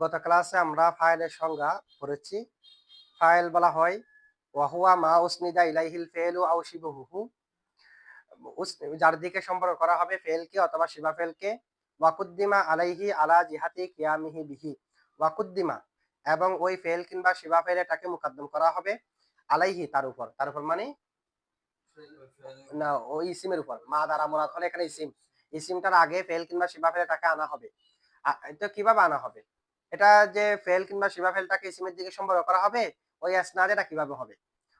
গত ক্লাসে আমরা ফাইলের সংজ্ঞা পড়েছি। ফাইল বলা হয়, ওয়াহুয়া মা উসনিদা ইলাইহিল ফেলু আও শিবহুহু যার দিকে সম্পর্ক করা হবে ফেলকে অথবা শিবা ফেলকে। ওয়াকুদ্দিমা আলাইহি আলা জিহাতি কিয়ামিহি বিহি ওয়াকুদ্দিমা এবং ওই ফেল কিংবা শিবা ফেলে তাকে মুকাদ্দম করা হবে আলাইহি, তার উপর। তার উপর মানে না ওই ইসিমের উপর। মা দ্বারা মোরাদ হলে এখানে ইসিম ইসিমটার আগে ফেল কিংবা শিবা ফেল এটাকে আনা হবে। এটা কীভাবে আনা হবে? এটা যে ফেল কিংবা শিবা ফেলটাকে ইসিমের দিকে সম্পর্ক করা হবে, ওই আসনাদ এটা কীভাবে হবে?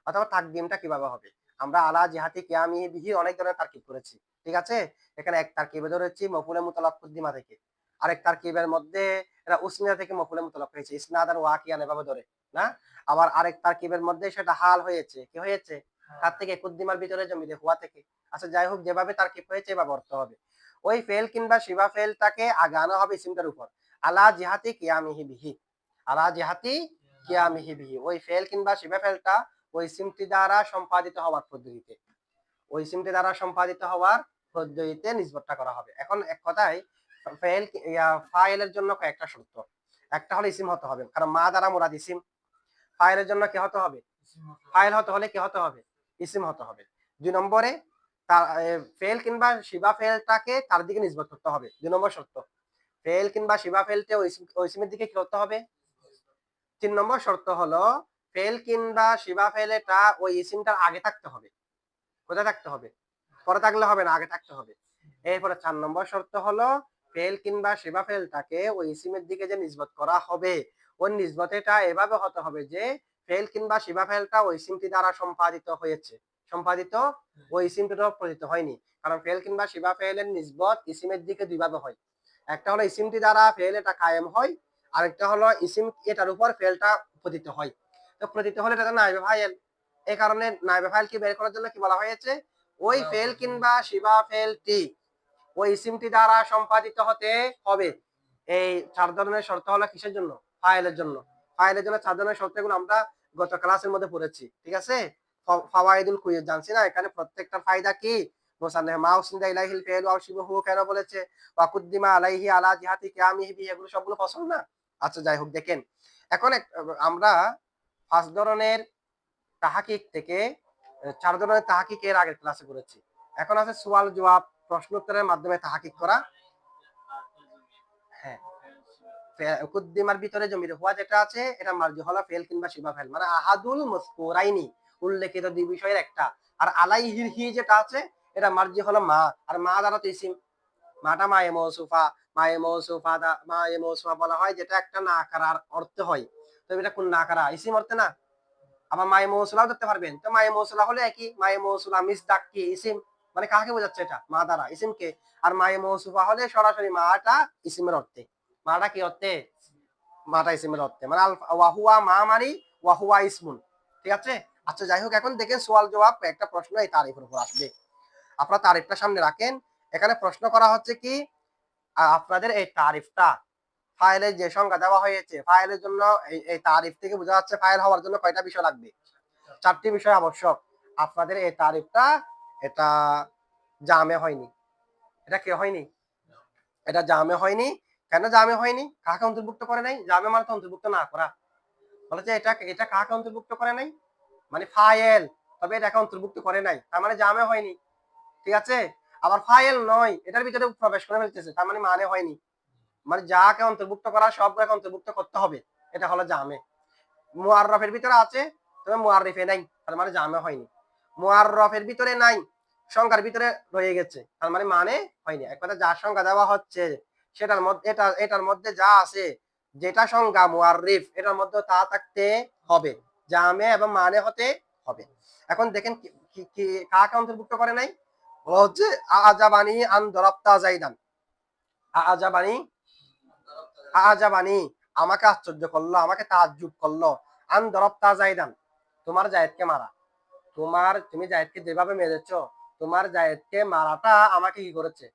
অথবা তাকদিমটা কীভাবে হবে? আমরা আলা জিহাতি কিয়ামি, বিহি অনেক ধরনের তারকিব করেছি, ঠিক আছে? এখানে এক তারকিবে ধরেছি মফুলে মুতলাক কুদ্দিমা থেকে। আরেক তারকিবের মধ্যে এটা উসনিয়া থেকে মফুলে মুতলাক হয়েছে। ইসনাদ আর ওয়াকিয়ান এভাবে ধরে, না? আবার আরেক তারকিবের মধ্যে সেটা হাল হয়েছে। কি হয়েছে? তার থেকে কুদ্দিমার ভিতরে জমিতে হুয়া থেকে। আচ্ছা যাই হোক যেভাবে তার তারকিব হয়েছে এভাবে অর্থ হবে। ওই ফেল কিংবা শিবা ফেলটাকে আগানো হবে ইসিমটার উপর। আলা জিহাতি কিয়ামিহি বিহি। আলা জিহাতি কিয়ামিহি বিহি। ওই ফেল কিংবা শিবা ফেলটা ওই সিমটি দ্বারা সম্পাদিত হওয়ার পদ্ধতিতে। ওই সিমটি দ্বারা সম্পাদিত হওয়ার পদ্ধতিতে নিষ্পত্তা করা হবে। এখন এক কথায় ফেল ফাইলের জন্য কয়েকটা শর্ত। একটা হলো ইসিম হতে হবে। কারণ মা দ্বারা মুরাদ ইসিম। ফাইলের জন্য কি হতে হবে। ফাইল হতে হলে কি হতে হবে? ইসিম হতে হবে। দুই নম্বরে তার ফেল কিংবা শিবা ফেলটাকে তার দিকে নিষ্পত করতে হবে। দুই নম্বর শর্ত ফেল কিংবা শিবা ওই সিমের দিকে কি করতে হবে? তিন নম্বর শর্ত হলো ফেল কিংবা শিবা ফেলেটা ওই ইসিমটার আগে থাকতে হবে। কোথায় থাকতে হবে? পরে থাকলে হবে না, আগে থাকতে হবে। এরপরে চার নম্বর শর্ত হলো ফেল কিংবা শিবা ফেলটাকে ওই ইসিমের দিকে যে নিসবত করা হবে, ওই নিসবতেটা এভাবে হতে হবে যে ফেল কিংবা শিবা ফেলটা ওই সিমটি দ্বারা সম্পাদিত হয়েছে। সম্পাদিত ওই ইসিমটা প্রতিত হয়নি। কারণ ফেল কিংবা শিবা ফেলের নিসবত ইসিমের দিকে দুইভাবে হয়। একটা হলো ইসিমটি দ্বারা ফেল এটা কায়েম হয় আরেকটা হলো ইসিম এটার উপর ফেলটা পতিত হয়। তো প্রতিত হলে এটা নাইবে ফাইল এই কারণে নাইবে ফাইল কি বের করার জন্য কি বলা হয়েছে? ওই ফেল কিংবা শিবা ফেলটি ওই ইসিমটি দ্বারা সম্পাদিত হতে হবে। এই চার ধরনের শর্ত হলো কিসের জন্য? ফাইলের জন্য। ফাইলের জন্য চার ধরনের শর্তগুলো আমরা গত ক্লাসের মধ্যে পড়েছি, ঠিক আছে? ফাওয়াইদুল কুইজ, জানছি না? এখানে প্রত্যেকটা ফায়দা কি? ইলাইহিল ফেল ওয়া বলেছে? ওয়া কুদ্দিমা আলাইহি আলা জিহাতি কিয়ামিহি বি এগুলো সবগুলো পছন্দ না? আচ্ছা যাই হোক, দেখেন। এখন আমরা পাঁচ ধরনের তাহাকিক থেকে চার ধরনের তাহাকিক এর আগের ক্লাসে করেছি এখন আছে সোয়াল জবাব প্রশ্ন উত্তরের মাধ্যমে তাহাকিক করা। হ্যাঁ। কুদ্দিমার ভিতরে জমির হওয়া যেটা আছে, এটা মার্জি হলো ফেল কিংবা শিবা ফেল। মানে আহাদুল মুসকুরাইনি, উল্লেখিত দুই বিষয়ের একটা। আর আলাইহির হি যেটা আছে, এটা মার্জি হলো মা। আর মা দ্বারা তো ইসিম। মাটা মায়ে মৌসুফা মায়ে মৌসুফা মায়ে মৌসুফা বলা হয়, যেটা একটা না আকার অর্থে হয়। তো এটা কোন না আকারা ইসিম অর্থে না? আবার মায়ে মৌসুলাও ধরতে পারবেন। তো মায়ে মৌসুলা হলে একই। মায়ে মৌসুলা মিস ডাক কি? ইসিম। মানে কাকে বোঝাচ্ছে এটা? মা দ্বারা। ইসিমকে। আর মায়ে মৌসুফা হলে সরাসরি মাটা ইসিমের অর্থে। মাটা কি অর্থে? মাটা ইসিমের অর্থে। মানে ওয়াহুয়া মা ওয়াহুয়া ইসমুন। ঠিক আছে? আচ্ছা যাই হোক, এখন দেখেন সোয়াল জবাব, একটা প্রশ্ন এই তারিফের উপর আসবে। আপনারা তারিফটা সামনে রাখেন। এখানে প্রশ্ন করা হচ্ছে কি আপনাদের এই তারিফটা ফাইলের যে সংখ্যা দেওয়া হয়েছে, ফাইলের জন্য এই তারিফ থেকে বোঝা যাচ্ছে ফাইল হওয়ার জন্য কয়টা বিষয় লাগবে। চারটি বিষয় আবশ্যক। আপনাদের এই তারিফটা, এটা জামে হয়নি। এটা কে হয়নি? এটা জামে হয়নি। কেন জামে হয়নি? কাকে অন্তর্ভুক্ত করে নাই? জামে মানে তো অন্তর্ভুক্ত না করা। বলেছে, এটা এটা কাকে অন্তর্ভুক্ত করে নাই? মানে ফাইল তবে এটাকে অন্তর্ভুক্ত করে নাই। তার মানে জামে হয়নি। ঠিক আছে? আবার ফাইল নয়। এটার ভিতরে প্রবেশ করে ফেলতেছে। তার মানে মানে হয়নি। মানে যাকে অন্তর্ভুক্ত করা সবটাকে অন্তর্ভুক্ত করতে হবে। এটা হলো জামে। মুআররফের ভিতরে আছে, তবে মুআররিফে নাই। তার মানে জামে হয়নি। মুআররফের ভিতরে নাই। সংখ্যার ভিতরে রয়ে গেছে। তার মানে মানে হয়নি। এক কথা যার সংখ্যা দেওয়া হচ্ছে সেটার মধ্যে, এটা, এটার মধ্যে যা আছে, যেটা সংজ্ঞা মুআররিফ, এটার মধ্যে তা থাকতে হবে। জামে এবং মানে হতে হবে। এখন দেখেন কাকে অন্তর্ভুক্ত করে নাই? হচ্ছে আজাবানি আন দরাপ্তা জাইদান। আজাবানি আজাবানি আমাকে আশ্চর্য করল, আমাকে তাজ্জুব করল। আন দরপ্তা জাইদান, তোমার জায়েদকে মারা। তোমার, তুমি জায়েদকে যেভাবে মেরেছ, তোমার জায়েদকে মারাটা আমাকে কি করেছে?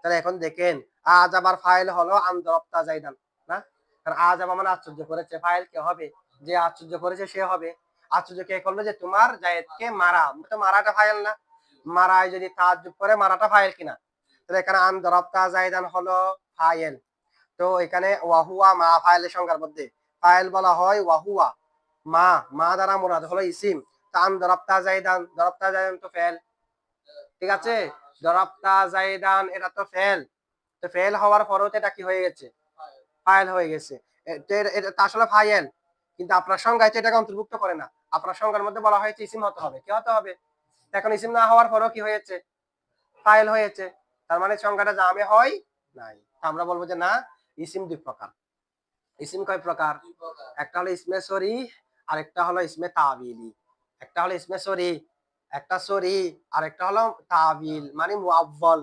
তাহলে এখন দেখেন, আজ আবার ফাইল হলো আন দরপ্তা জাইদান, না? কারণ আজ আবার মানে আশ্চর্য করেছে। ফাইল কে হবে? যে আশ্চর্য করেছে, সে হবে। আশ্চর্য কে করল যে তোমার জায়েদকে মারা। তো মারাটা ফাইল না? মারায় যদি তাজ্জুব করে, মারাটা ফাইল কিনা? তাহলে এখানে আন দরবতা জাইদান হলো ফাইল তো এখানে ওয়াহুয়া, মা ফাইলের সংখ্যার মধ্যে। ফাইল বলা হয় ওয়াহুয়া, মা। মা দ্বারা মুরাদ হলো ইসিম। তান দরবতা জাইদান দরবতা জাইদান তো ফেল ঠিক আছে? দরবতা জাইদান এটা তো ফেল তো ফেল হওয়ার পরেও এটা কি হয়ে গেছে? ফাইল হয়ে গেছে। এটা- এটা তো আসলে ফাইল কিন্তু আপনার সংজ্ঞায় তো এটাকে অন্তর্ভুক্ত করে না। আপনার সংজ্ঞার মধ্যে বলা হয়েছে ইসিম হতে হবে। কি হতে হবে? এখন ইসিম না হওয়ার পরেও কি হয়েছে? ফাইল হয়েছে। তার মানে সংজ্ঞাটা জামে হয় নাই। আমরা বলব যে না ইসিম দুই প্রকার। ইসিম কয় প্রকার? একটা হলো ইসমে সরি আর একটা হলো ইসমে তাবিলি। একটা হলো ইসমে সরি একটা সরি আর একটা হলো তাবিল মানে মুআব্বল।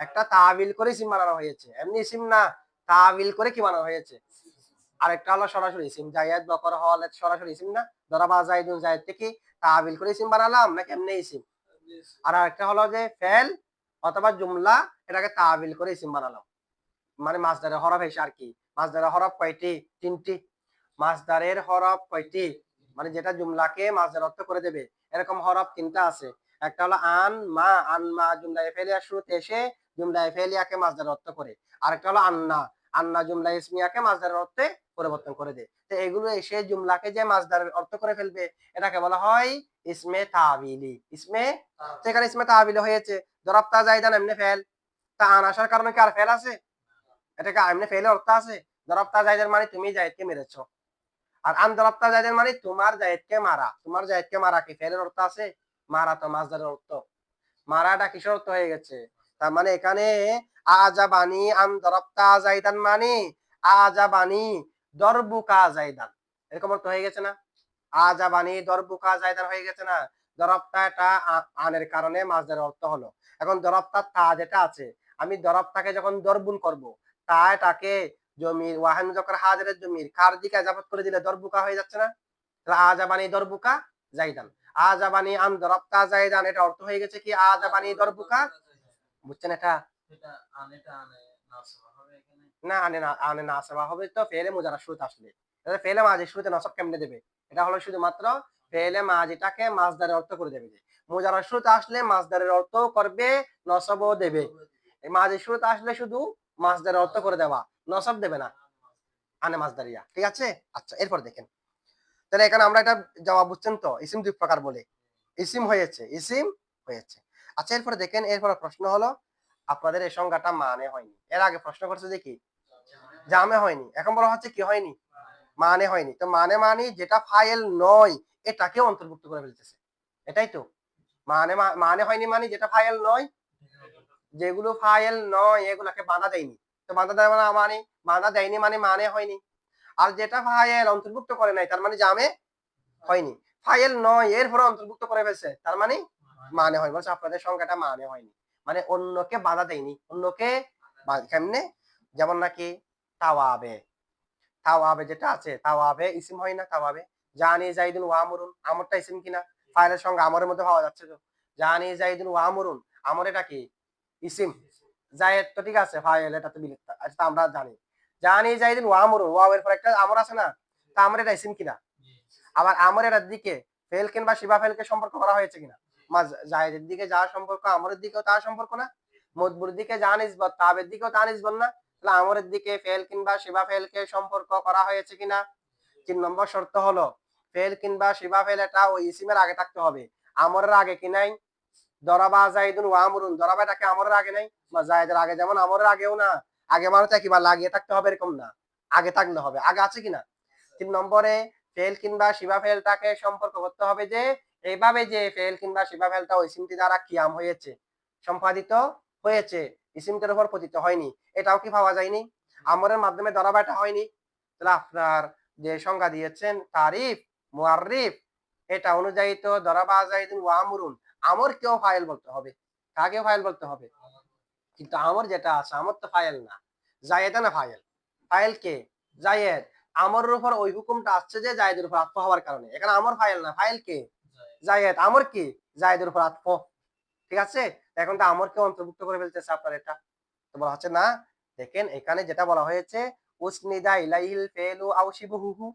একটা তাবিল করে সিম বানানো হয়েছে। এমনি সিম না, তাবিল করে কি বানানো হয়েছে? আর একটা হলো সরাসরি ইসিম জায়েদ বকর হল সরাসরি ইসিম না? দরাবা জাইদুন জায়েদ থেকে তাবিল করে ইসিম বানালাম নাকি এমনি ইসিম আর একটা হলো যে ফেল অথবা জুমলা, এটাকে তাবিল করে ইসিম বানালাম। মানে মাছদারের হরফ এসে আর কি মাছদারের হরফ কয়টি? তিনটি। মাছদারের হরফ কয়টি? মানে যেটা জুমলাকে মাছদার অর্থ করে দেবে এরকম হরফ তিনটা আছে। একটা হলো আন মা আন মা জুমলা এফেলিয়া শুরুতে এসে জুমলা এফেলিয়াকে মাছদার অর্থ করে। আরেকটা হলো আন্না আন্না জুমলা ইসমিয়াকে মাছদারের অর্থে পরিবর্তন করে দেয়। তো এগুলো এসে জুমলাকে যে মাছদারের অর্থ করে ফেলবে এটাকে বলা হয় ইসমে তাবিলি। ইসমে সেখানে ইসমে তাবিলি হয়েছে। দরবতা জাইদান এমনি ফেল। তা আন আসার কারণে কি আর ফেল আছে? এটাকে এমনি ফেলে অর্থ আছে? দরবতা জাইদের মানে তুমি জায়েদকে মেরেছো। আর আন দরবতা মানে তোমার জায়েদকে মারা। তোমার জায়েদকে মারা কি? অর্থ আছে? মারা তো অর্থ। মারাটা কিসের অর্থ হয়ে গেছে? তার মানে এখানে আজাবানি জাইদান মানে আজাবানি দরবুকা জাইদান এরকম অর্থ হয়ে গেছে না? আজাবানি দরবুকা জাইদান হয়ে গেছে না? দরবতা এটা আনের কারণে মাছদারের অর্থ হলো। এখন দরবতা তা যেটা আছে, আমি দরবতাকে যখন দরবুন করব, তা এটাকে জমির ওয়াহান যখন হাজারের জমির কার দিকে আজাবত করে দিলে দরবুকা হয়ে যাচ্ছে না? তাহলে আজাবানি দরবুকা জাইদান আজাবানি আন দরবতা জাইদান এটা অর্থ হয়ে গেছে কি? আজাবানি দরবুকা বুঝছেন এটা? না আনে না আনে না আসবা হবে তো ফেলে মোজারা শুরুতে আসলে। ফেলে মাঝে শুরুতে নসব কেমনে দেবে? এটা হলো শুধুমাত্র ফেলে মাঝিটাকে মাছদারের অর্থ করে দেবে যে মোজারা শুরুতে আসলে মাছদারের অর্থ করবে নসবও দেবে। মাঝে শুরুতে আসলে শুধু মাছদারের অর্থ করে দেওয়া। নসব দেবে না। আনে মাছদারিয়া ঠিক আছে? আচ্ছা এরপর দেখেন। তাহলে এখানে আমরা এটা জবাব বুঝছেন তো? ইসিম দুই প্রকার বলে। ইসিম হয়েছে ইসিম হয়েছে। আচ্ছা এরপরে দেখেন, এরপরে প্রশ্ন হলো, আপনাদের এই সংজ্ঞাটা মানে হয়নি। এর আগে প্রশ্ন করছে যে কি? জামে হয়নি। এখন বলা হচ্ছে কি হয়নি? মানে হয়নি। তো মানে মানে যেটা ফাইল নয় এটাকে অন্তর্ভুক্ত করে ফেলতেছে। এটাই তো। মানে মানে হয়নি মানে যেটা ফাইল নয়, যেগুলো ফাইল নয়, এগুলাকে বাধা দেয়নি। তো বাধা দেয় মানে মানে বাধা দেয়নি মানে মানে হয়নি। আর যেটা ফাইল অন্তর্ভুক্ত করে নাই, তার মানে জামে হয়নি। ফাইল নয় এরপরে অন্তর্ভুক্ত করে ফেলছে, তার মানে মানে হয় বলছে আপনাদের সংখ্যাটা মানে হয়নি। মানে অন্যকে বাধা দেয়নি, অন্যকে কেমনে? যেমন নাকি তাওয়াবে। তাওয়াবে যেটা আছে, তাওয়াবে ইসিম হয় না তাওয়াবে? জানি জাইদুন ওয়ামুরুন আমরটা ইসিম কিনা? ফাইলের সঙ্গে আমরের মধ্যে পাওয়া যাচ্ছে তো। জানি জাইদুন ওয়ামুরুন আমর এটা কি? ইসিম। জায়েদ, তো ঠিক আছে ফাইল এটা তো বিলিত তো আমরা জানি। জানি জাইদুন ওয়ামুরুন ওয়াওয়ের পর একটা আমর আছে না? তা আমর এটা ইসিম কিনা? আবার আমরের দিকে ফেল কিংবা শিবা ফেলকে সম্পর্ক করা হয়েছে কিনা? মা জায়েদের দিকে যা সম্পর্ক, আমরের দিকেও তার সম্পর্ক না? মজবুর দিকে যা নিসবত তাবের দিকেও তা নিসবত না? তাহলে আমরের দিকে ফেল কিংবা শিবা ফেলকে সম্পর্ক করা হয়েছে কিনা? তিন নম্বর শর্ত হলো ফেল কিংবা শিবা ফেল এটা ওই ইসিমের আগে থাকতে হবে। আমরের আগে কি নাই? আমরের আগে আগে যেমন আগেও না, আগে হয়েছে, সম্পাদিত হয়েছে ইসিমটার উপর পতিত হয়নি। এটাও কি পাওয়া যায়নি? আমরের মাধ্যমে দরাবাটা হয়নি। তাহলে আপনার যে সংজ্ঞা দিয়েছেন, তারিফ মুআরিফ এটা অনুযায়ী তো দরাবা জাইদুন ওয়ামরুন আমর কেউ ফাইল বলতে হবে, কাকে ফাইল বলতে হবে? কিন্তু আমর যেটা আছে, আমর তো ফাইল না। জায়েদা না ফাইল। ফাইল কে? জায়েদ। আমরের উপর ওই হুকুমটা আসছে যে জায়েদের উপর আত্ম হওয়ার কারণে। এখানে আমর ফাইল না, ফাইল কে? জায়েদ। আমর কি? জায়েদের উপর আত্ম। ঠিক আছে? এখন তো আমার আমরকে অন্তর্ভুক্ত করে ফেলতেছে আপনার এটা। তো বলা হচ্ছে, না, দেখেন, এখানে যেটা বলা হয়েছে, উসনিদা ইলাইহিল ফেলু আও শিবহুহু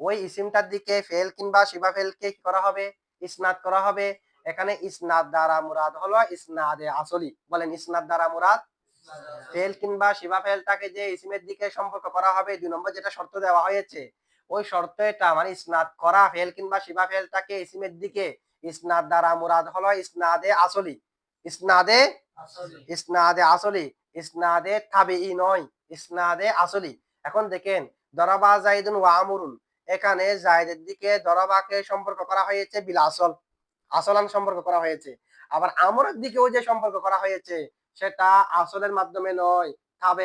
ওই ইসিমটার দিকে ফেল কিংবা শিবা ফেলকে কি করা হবে? ইসনাদ করা হবে। এখানে ইসনাদ দ্বারা মুরাদ হলো ইসনাদে আসলি। বলেন ইসনাদ দ্বারা মুরাদ? ফেল কিংবা শিবা ফেলটাকে যে ইসমের দিকে সম্পর্ক করা হবে দুই নম্বর যেটা শর্ত দেওয়া হয়েছে ওই শর্ত এটা মানে ইসনাদ করা ফেল কিংবা শিবা ফেলটাকে ইসমের দিকে ইসনাদ দ্বারা মুরাদ হলো ইসনাদে আসলি। ইসনাদে আসলে। ইসনাদে আসলি। ইসনাদে তাবিই নয় ইসনাদে আসলি। এখন দেখেন দরাবা জাইদুন ওয়া আমরুন। এখানে জায়দের দিকে দরাবাকে সম্পর্ক করা হয়েছে বিল আসল আসলান সম্পর্ক করা হয়েছে। আবার আমরের দিকেও যে সম্পর্ক করা হয়েছে, সেটা আসলের মাধ্যমে নয়, তাবে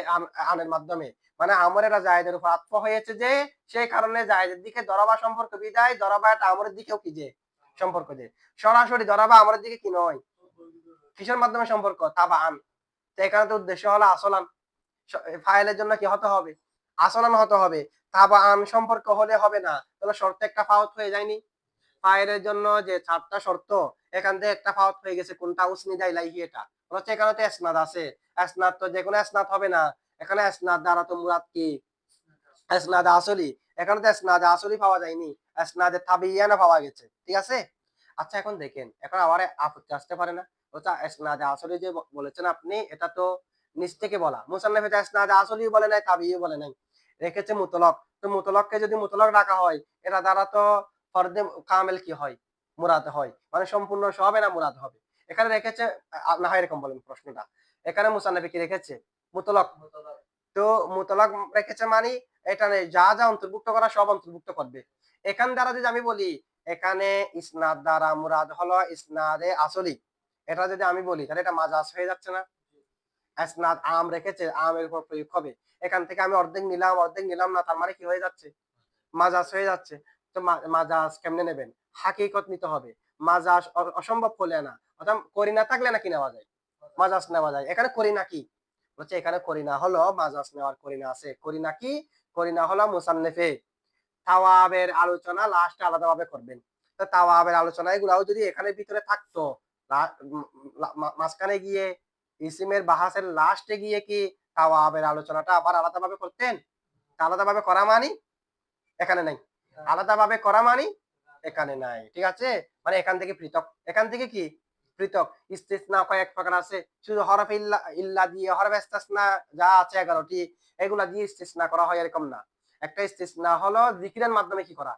আনের মাধ্যমে। মানে আমরেরা জায়দের উপর আত্ম হয়েছে যে সেই কারণে জায়দের দিকে দরাবা সম্পর্ক বিদায়, দরাবা এটা আমরের দিকেও কি যে সম্পর্ক যে? সরাসরি দরাবা আমরের দিকে কি নয়? কিসের মাধ্যমে সম্পর্ক? তাবা আন। এখানে তো উদ্দেশ্য হলো আসলান। ফাইলের জন্য কি হতে হবে? আসলান হতে হবে। তাবা আন সম্পর্ক হলে হবে না। তাহলে শর্ত একটা ফাউত হয়ে যায়নি। ফাইলের জন্য যে চারটা শর্ত, এখান থেকে একটা ফাউত হয়ে গেছে, কোনটা উসনি যাই লাইহি এটা। হচ্ছে এখানে তো এসনাদ আছে। এসনাদ তো যে কোনো এসনাদ হবে না। এখানে এসনাদ দ্বারা তো মুরাদ কি? এসনাদ আসলি। এখানে তো এসনাদ আসলি পাওয়া যায়নি। এসনাদে তাবিয়ানা পাওয়া গেছে। ঠিক আছে? আচ্ছা এখন দেখেন। এখন আবার আপত্তি আসতে পারে না। ওটা এসনাদে আসলি যে বলেছেন আপনি, এটা তো নিচ থেকে বলা। মুসান্নফ এটা এসনাদে আসলি বলে নাই তাবিয়ে বলে নাই। রেখেছে মুতলক। তো মুতলককে যদি মুতলক রাখা হয়, এটা দ্বারা তো ফর্দে কামেল কি হয়? মুরাদ হয়। মানে সম্পূর্ণ হবে না মুরাদ হবে? এখানে রেখেছে না হয় এরকম বলেন প্রশ্নটা। এখানে মুসান্নফে কি রেখেছে? মুতলক। তো মুতলাক রেখেছে মানে এখানে যা যা অন্তর্ভুক্ত করা সব অন্তর্ভুক্ত করবে। এখান দ্বারা যদি আমি বলি, এখানে ইসনাদ দ্বারা মুরাদ হলো ইসনাদে আসলি। এটা যদি আমি বলি, তাহলে এটা মাজাজ হয়ে যাচ্ছে না। ইসনাদ আম রেখেছে, আমের উপর প্রয়োগ হবে। এখান থেকে আমি অর্ধেক নিলাম অর্ধেক নিলাম না, তার মানে কি হয়ে যাচ্ছে? মাজাজ হয়ে যাচ্ছে। তো মাজাজ কেমনে নেবেন? হাকিকত নিতে হবে। মাজাজ অসম্ভব হলে না। অর্থাৎ করিনা থাকলে নাকি নেওয়া যায়? মাজাজ নেওয়া যায়। এখানে করিনা কি? হচ্ছে এখানে করিনা হলো মাজাজ নেওয়ার করিনা আছে। করিনা কি? করিনা হলো মুসান্নেফে। তাওয়াবের আলোচনা লাস্টে আলাদাভাবে করবেন। তো তাওয়াবের আলোচনা এগুলাও যদি এখানে ভিতরে থাকতো মাঝখানে গিয়ে, ইসিমের বাহাসের লাস্টে গিয়ে কি তাওয়াবের আলোচনাটা আবার আলাদাভাবে করতেন? আলাদাভাবে করা মানি? এখানে নাই। আলাদাভাবে করা মানি এখানে নাই ঠিক আছে? মানে এখান থেকে পৃথক। এখান থেকে কি? পৃথক। ইস্তিসনা কয়েক প্রকার আছে। শুধু হরফ ইল্লা ইল্লা দিয়ে হরফ ইস্তিসনা যা আছে এগারোটি এগুলা দিয়ে ইস্তিসনা করা হয় এরকম না। একটা ইস্তিসনা হলো জিকিরের মাধ্যমে কি করা?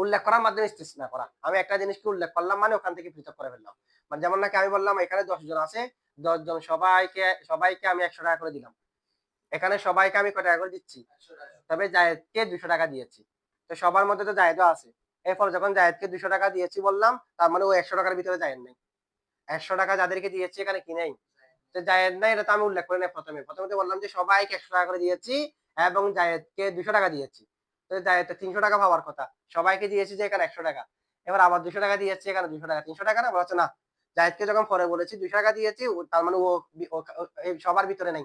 উল্লেখ করার মাধ্যমে ইস্তিসনা করা। আমি একটা জিনিসকে উল্লেখ করলাম মানে ওখান থেকে পৃথক করে ফেললাম। মানে যেমন নাকি আমি বললাম এখানে দশ জন আছে দশ জন সবাইকে সবাইকে আমি একশো টাকা করে দিলাম। এখানে সবাইকে আমি কয় টাকা করে দিচ্ছি? তবে জায়েদকে দুশো টাকা দিয়েছি। তো সবার মধ্যে তো জায়েদও আছে। এরপর যখন জায়েদকে দুশো টাকা দিয়েছি বললাম, তার মানে ও একশো টাকার ভিতরে জায়েদ নেই। একশো টাকা যাদেরকে দিয়েছি এখানে কি নেই? তো জায়েদ নাই, এটা তো আমি উল্লেখ করি নাই প্রথমে। প্রথমে তো বললাম যে সবাইকে একশো টাকা করে দিয়েছি এবং জায়েদকে দুশো টাকা দিয়েছি। তো জায়েদ, তো তিনশো টাকা পাওয়ার কথা। সবাইকে দিয়েছি যে এখানে একশো টাকা। এবার আবার দুশো টাকা দিয়েছি, এখানে দুশো টাকা। তিনশো টাকা না? বলছে না। জায়েদকে যখন পরে বলেছি দুশো টাকা দিয়েছি তার মানে ও সবার ভিতরে নেই।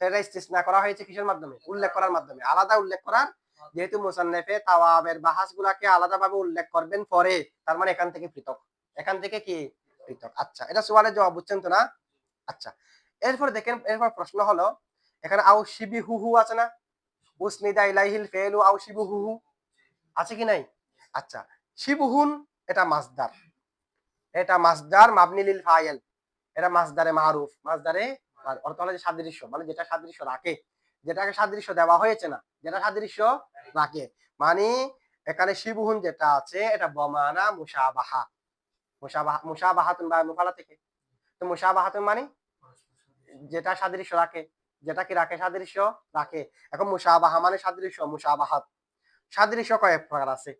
এটা ইস্তিসনা করা হয়েছে কিসের মাধ্যমে? উল্লেখ করার মাধ্যমে। আলাদা উল্লেখ করার যেহেতু মুসান্নেফে তাওয়াবের বাহাস গুলাকে আলাদাভাবে উল্লেখ করবেন পরে, তার মানে এখান থেকে পৃথক। এখান থেকে কি? পৃথক। আচ্ছা এটা সোয়ালের জবাব, বুঝছেন তো না? আচ্ছা এরপর দেখেন, এরপর প্রশ্ন হলো, এখানে আউ শিবি হু হু আছে না? উসনিদা ইলাইহিল ফেলু আউ শিবু হু হু। আছে কি নাই? আচ্ছা শিবুহুন এটা মাসদার। এটা মাসদার মাবনি লিল ফাইল। এটা মাসদারে মারুফ। মাসদারে অর্থ হলো সাদৃশ্য মানে যেটা সাদৃশ্য রাখে। যেটাকে সাদৃশ্য দেওয়া হয়েছে না। যেটা সাদৃশ্য? রাখে মানে এখানে শিবুহুন যেটা আছে এটা বমানা মুসাবাহা। মুসাবাহা মুসাবাহাতুন বা মুফালা থেকে। তো মুসাবাহাতুন মানে? যেটা সাদৃশ্য রাখে। যেটা কি রাখে? সাদৃশ্য রাখে। এখন মুসাবাহা মানে সাদৃশ্য মুসাবাহাত। সাদৃশ্য কয়েক প্রকার আছে।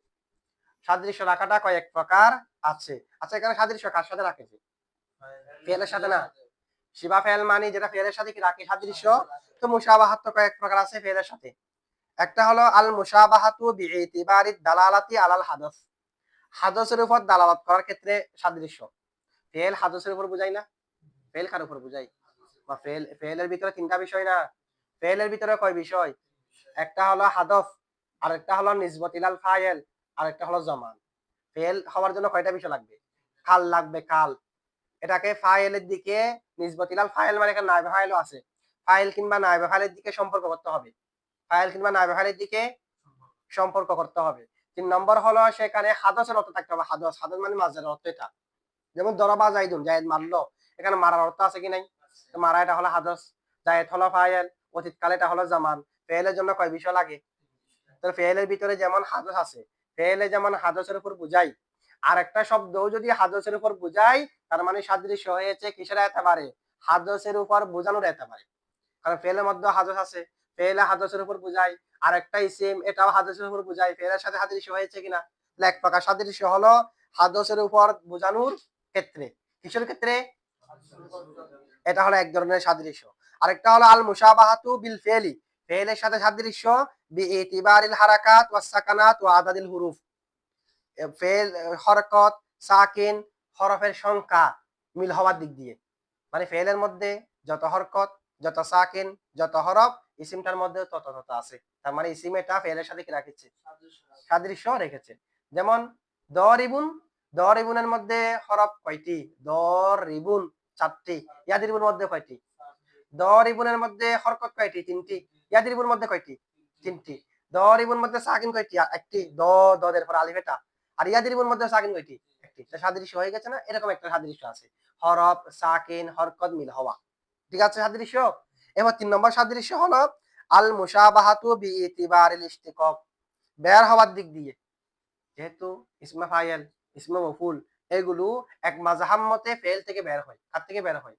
সাদৃশ্য রাখাটা কয়েক প্রকার আছে। আচ্ছা এখানে সাদৃশ্য কার সাথে রাখেছে? ফেলের সাথে না? শিবা ফেল মানে যেটা ফেলের সাথে কি রাখে সাদৃশ্য? তো মুসাবাহাত তো কয়েক প্রকার আছে ফেলের সাথে। একটা হলো আল মুসাবাহাতু বিইতিবারিদ দালালাতি আলাল হাদাস। হাদাসের উপর দালালাত করার ক্ষেত্রে সাদৃশ্য। ফেল হাদাসের উপর বুঝাই না? ফেল কার উপর বুঝাই? বা ফেল, ফেলের ভিতরে তিনটা বিষয় না? ফেলের ভিতরে কয় বিষয়? একটা হলো হাদফ আরেকটা হলো নিসবত ইলাল ফাইল আরেকটা হলো জমান। ফেল হওয়ার জন্য কয়টা বিষয় লাগবে? কাল লাগবে কাল এটাকে ফাইলের দিকে নিসবত ইলাল ফাইল মানে এখানে নাইবে ফাইলও আছে। ফাইল কিংবা নাইবে ফাইলের দিকে সম্পর্ক করতে হবে। ফাইল কিংবা নাইবে ফাইলের দিকে সম্পর্ক করতে হবে। তিন নম্বর হলো সেখানে হাদসের অর্থ থাকতে হবে। হাদস হাদস মানে মাঝের অর্থ এটা। যেমন দরবা জাইদুন জায়েদ মারলো। এখানে মারার অর্থ আছে কি নাই? মারা এটা হলো হাদস জায়েদ হলো ফাইল, অতীতকালে এটা হলো জামান। ফেলের জন্য কয় বিষয় লাগে? তো ফেলের ভিতরে যেমন হাদস আছে ফেলে যেমন হাদসের উপর বুঝাই আর একটা শব্দও যদি হাদসের উপর বুঝাই, তার মানে সাদৃশ্য হয়েছে কিসের এতেবারে? হাদসের উপর বোঝানোর এতেবারে। কারণ ফেলের মধ্যে হাদস আছে ফেলে হাদসের উপর বুঝাই আর একটা ইসিম এটাও হাদসের উপর বুঝাই ফেলের সাথে সাদৃশ্য হয়েছে কিনা? এক প্রকার সাদৃশ্য হলো হাদসের উপর বোঝানোর ক্ষেত্রে। কিসের ক্ষেত্রে? এটা হলো এক ধরনের সাদৃশ্য। আরেকটা হলো আল মুশাবাহাতু বিল ফেলি ফেলের সাথে সাদৃশ্য বি ইতিবারিল হারাকাত ওয়াস সাকানাত ওয়া আদাদিল হুরুফ। ফেল হরকত, সাকিন, হরফের সংখ্যা মিল হওয়ার দিক দিয়ে। মানে ফেলের মধ্যে যত হরকত, যত সাকিন, যত হরফ, ইসিমটার মধ্যে তত তত আছে। তার মানে ইসিম এটা ফেলের সাথে কি রাখছে? সাদৃশ্য রেখেছে। যেমন দরিবুন দরিবুনের মধ্যে হরফ কয়টি? দরিবুন চারটি ইয়াদিরিবুর মধ্যে কয়টি? দরিবুনের মধ্যে হরকত কয়টি? তিনটি। ইয়াদিরিবুর মধ্যে কয়টি? তিনটি। দরিবুর মধ্যে সাকিন কয়টি? একটি। দ, দদের পর আলিফ এটা। আর ইয়াদিরিবুর মধ্যে সাকিন কয়টি একটি। সাদৃশ্য হয়ে গেছে না? এরকম একটা সাদৃশ্য আছে। হরফ, সাকিন, হরকত মিল হওয়া। ঠিক আছে সাদৃশ্য? এবার তিন নম্বর সাদৃশ্য হলো, আল মুশাবাহাতু বি ইতিবারিল ইশতিকাক। বের হওয়ার দিক দিয়ে। যেহেতু ইসমা ফাইল, ইসমা মফুল, এগুলো এক মাজাহাব মতে ফেল থেকে বের হয়। কার থেকে বের হয়?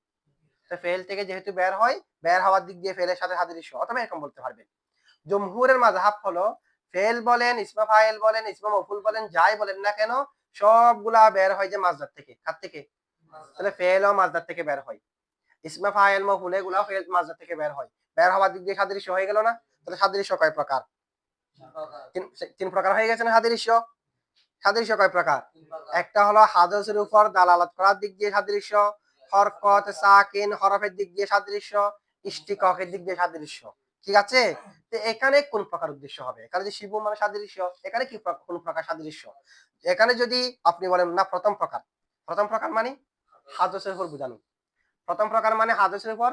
তো ফেল থেকে যেহেতু বের হয়, বের হওয়ার দিক দিয়ে ফেলের সাথে সাদৃশ্য। অথবা এরকম বলতে পারবেন। জমহুরের মাজাহাব হলো ফেল বলেন, ইসমা ফাইল বলেন, ইসমা মফুল বলেন, যাই বলেন না কেন, সবগুলা বের হয় যে মাজদার থেকে কার থেকে। তাহলে ফেল ও মাজদার থেকে বের হয়। ইসমা ফাইল মফুল, এগুলা ফেল, মাজদার থেকে বের হয়। বের হওয়ার দিক দিয়ে সাদৃশ্য হয়ে গেল না? তাহলে সাদৃশ্য কয় প্রকার? তিন তিন প্রকার হয়ে গেছে না সাদৃশ্য? সাদৃশ্য কয় প্রকার? একটা হলো হাদসের উপর দালালত করার দিক দিয়ে সাদৃশ্য, হরকত, সাকিন, হরফের দিক দিয়ে সাদৃশ্য ইষ্টিককের দিক দিয়ে সাদৃশ্য। ঠিক আছে? এখানে কোন প্রকার উদ্দেশ্য হবে? এখানে যে শিবু মানে সাদৃশ্য, এখানে কি কোন প্রকার সাদৃশ্য? এখানে যদি আপনি বলেন, না, প্রথম প্রকার। প্রথম প্রকার মানে হাদসের উপর বুঝানো। প্রথম প্রকার মানে হাদসের উপর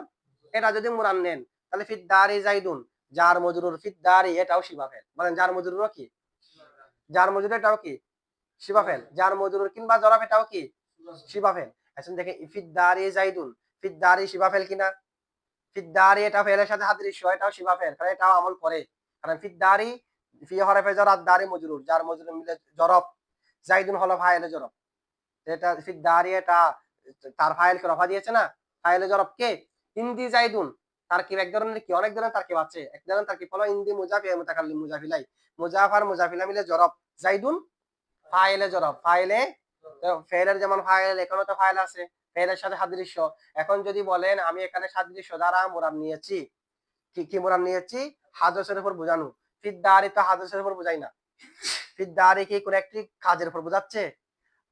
এটা যদি মুরান নেন, তাহলে ফিদ্দারি জাইদুন যার মজুরুর ফিদ্দারি এটাও শিবাফেল বলেন, যার মজুরুরও কি? যার মজুর এটাও কি? শিবাফেল যার মজুরুর কিংবা জরাফ এটাও কি? শিবাফেল এখন দেখে ফিদ্দারি জাইদুন ফিদ্দারি শিবাফেল কিনা? ফিদ্দারি এটা ফেলের সাথে হাদৃশ্য এটাও শিবাফেল কারণ এটাও আমল করে। কারণ ফিদ্দারি, ফি হরফে জরাত দারি মজরুর, যার মজরুর মিলে জরব জাইদুন হলো ফাইলে জরব এটা ফিদ্দারি, এটা তার ফাইলকে রফা দিয়েছে না? ফাইলে জরব কে? ইন্দি জাইদুন। তার কি, এক ধরনের কি? অনেক ধরনের তার কি আছে। এক ধরনের তার কি হলো ইন্দি মুজাফি মুতাকাল্লিম মুজাফিলাই। মুজাফার মুজাফিলা মিলে জরব জাইদুন, ফাইলে জরব ফাইলে ফেলের যেমন ফাইল, এখানে তো ফাইল আছে। ফেলের সাথে সাদৃশ্য। এখন যদি বলেন, আমি এখানে সাদৃশ্য দ্বারা মোরাম নিয়েছি। কি কি মোরাম নিয়েছি? হাদসের উপর বোঝানো। ফিদ্দারি তো হাদসের উপর বোঝাই না। ফিদ্দারি কি কোন একটি কাজের উপর বোঝাচ্ছে?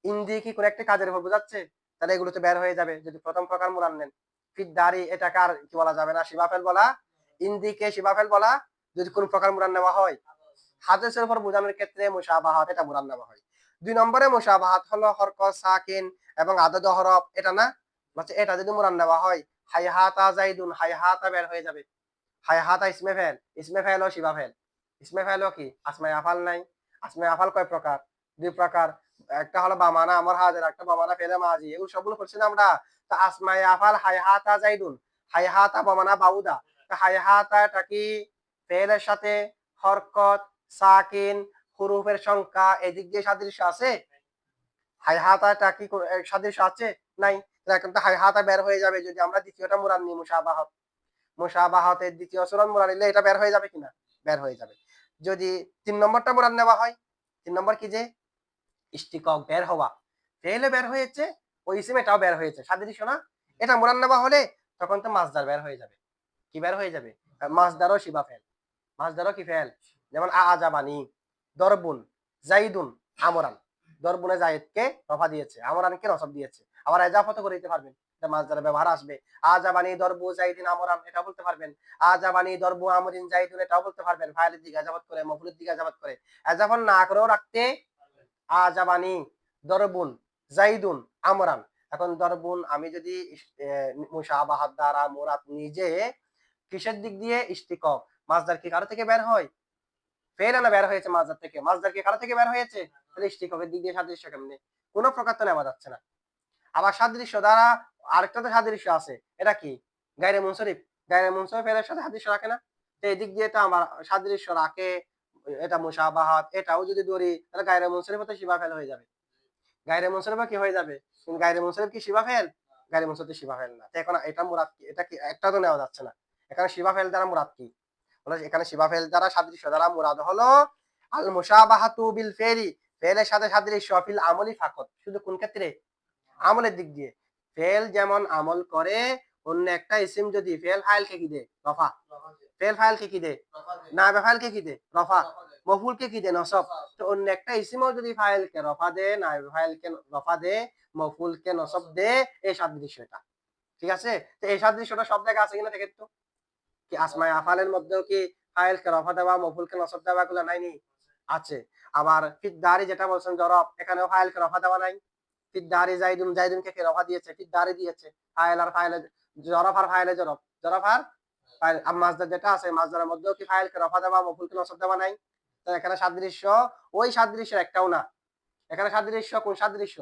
ইন্দি কি কোন একটি কাজের উপর বোঝাচ্ছে? তাহলে এগুলো তো বের হয়ে যাবে, যদি প্রথম প্রকার মোরাম নেন। ফিদ্দারি, এটাকে আর কি বলা যাবে না, শিবাফেল বলা। ইন্দিকে শিবাফেল বলা, যদি কোন প্রকার মোরান নেওয়া হয়। হাদসের উপর বোঝানোর ক্ষেত্রে মুসাবাহাত এটা মোরান নেওয়া হয়। দুই নম্বরে মুসাবাহাত হলো হরকত সাকিন এবং আদদ হরফ। এটা না? বলছে এটা যদি মোরান নেওয়া হয়, হাইহাতা জাইদুন হাইহাতা বের হয়ে যাবে। হাইহাতা ইসমে ফেল ইসমে ফেল ও শিবা ফেল। ইসমে ফেল কি? আসমাই আফাল নাই। আসমাই আফাল কয় প্রকার? দুই প্রকার। একটা হলো বামানা আমার হাজার, একটা বামানা ফেলে মাজি এগুলো সবগুলো করছি না আমরা? তা আসমাই আফাল, হাইহাতা জাইদুন হাইহাতা বামানা বাউদা। তা হাইহাতা এটা কি? ফেলের সাথে হরকত, সাকিন হুরুফের সংখ্যা, এদিক দিয়ে সাদৃশ্য আছে? হাইহাতাটা কি সাদৃশ্য আছে? নাই। তাহলে এখন তো হাইহাতা বের হয়ে যাবে। যদি আমরা দ্বিতীয়টা মুরান নিই মুসাবাহত মুসাবাহতের দ্বিতীয় সুরান মুরান নিলে এটা বের হয়ে যাবে কিনা? বের হয়ে যাবে। যদি তিন নম্বরটা মুরান নেওয়া হয়, তিন নম্বর কি যে? ইষ্টিকক বের হওয়া। ফেলে বের হয়েছে, ওই ইসিম এটাও বের হয়েছে। সাদৃশ্য না? এটা মুরান নেওয়া হলে তখন তো মাছদার বের হয়ে যাবে। কি বের হয়ে যাবে? মাছদারও শিবা ফেল মাছদারও কি ফেল যেমন আজাবানি দরবুন, জাইদুন, আমরান। দরবুনে জায়েদকে রফা দিয়েছে, আমরানকে নসব দিয়েছে। আবার এজাফত করে দিতে পারবেন না করেও রাখতে দরবুন, জাইদুন, আমরান। এখন দরবুন, আমি যদি নিজে কিসের দিক দিয়ে ইস্তিকক মাছদার কি কারও থেকে বের হয়? ফেলে না বের হয়েছে মাছদার থেকে। মাছদার কি কারও থেকে বের হয়েছে? ইস্তিককের দিক দিয়ে সাদৃশ্য কেমনে? প্রকার তো নেওয়া যাচ্ছে না। আবার সাদৃশ্য, দ্বারা আরেকটা তো সাদৃশ্য আছে। এটা কি? গাইরে মুনসরিফ। গাইরে মুনসরিফ ফেলের সাথে সাদৃশ্য রাখে না? তো এদিক দিয়ে তো আমার সাদৃশ্য রাখে, এটা মুসাবাহাত, এটাও যদি ধরি, তাহলে গাইরে মুনসরিফ শিবা ফেল হয়ে যাবে। গাইরে মুনসরিফ কি হয়ে যাবে? গাইরে মুনসরিফ কি শিবা ফেল? গাইরে মুনসরিফ শিবা ফেল না। তো এখন এটা মুরাদ কি? এটা কি? একটা তো নেওয়া যাচ্ছে না। এখানে শিবা ফেল দ্বারা মুরাদ কি? এখানে শিবা ফেল দ্বারা সাদৃশ্য দ্বারা মুরাদ হলো আল মুসাবাহাতু বিল ফেলি ফেলের সাথে সাদৃশ্য, ফিল আমলি ফাকত। শুধু কোন ক্ষেত্রে? আমলের দিক দিয়ে। ফেল যেমন আমল করে, অন্য একটা ইসিম যদি ফেল ফাইলকে কি দে রফা। ফেল ফাইলকে কি দে না ফাইলকে কি দে রফা। মফুলকে কি দে নসব। তো অন্য একটা ইসিমও যদি ফাইলকে রফা দে না ফাইলকে রফা দে মফুলকে নসব দে এই সাদৃশ্য এটা। ঠিক আছে? তো এই সাদৃশ্যটা সব জায়গায় আছে কিনা দেখে তো। কি আসমায় আফালের মধ্যেও কি ফাইলকে রফা দেওয়া মফুলকে নসব দেওয়া গুলো নাইনি? আছে। আবার ফিদ্দারি যেটা বলছেন জরব এখানেও ফাইলকে রফা দেওয়া নাই। ফিদ্দারি জাইদুন, জাইদুনকে কে রফা দিয়েছে? ফিদ্দারি দিয়েছে। ফাইল আর ফাইলে, জরফ আর ফাইলে জরব জরফ আর ফাইল, আর মাজদার যেটা আছে, মাজদারের মধ্যেও কি ফাইলকে রফা দেওয়া মফুলকে নসব দেওয়া নাই? তো এখানে সাদৃশ্য, ওই সাদৃশ্য একটাও না। এখানে সাদৃশ্য, কোন সাদৃশ্য?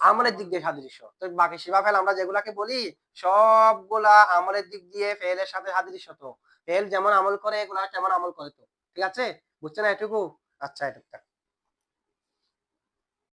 আমলের দিক দিয়ে সাদৃশ্য। তো বাকি সেবা ফেল আমরা যেগুলাকে বলি, সবগুলা আমলের দিক দিয়ে ফেলের সাথে সাদৃশ্য তো। ফেল যেমন আমল করে এগুলা তেমন আমল করে তো। ঠিক আছে? বুঝছে না এটুকু? আচ্ছা এটুকু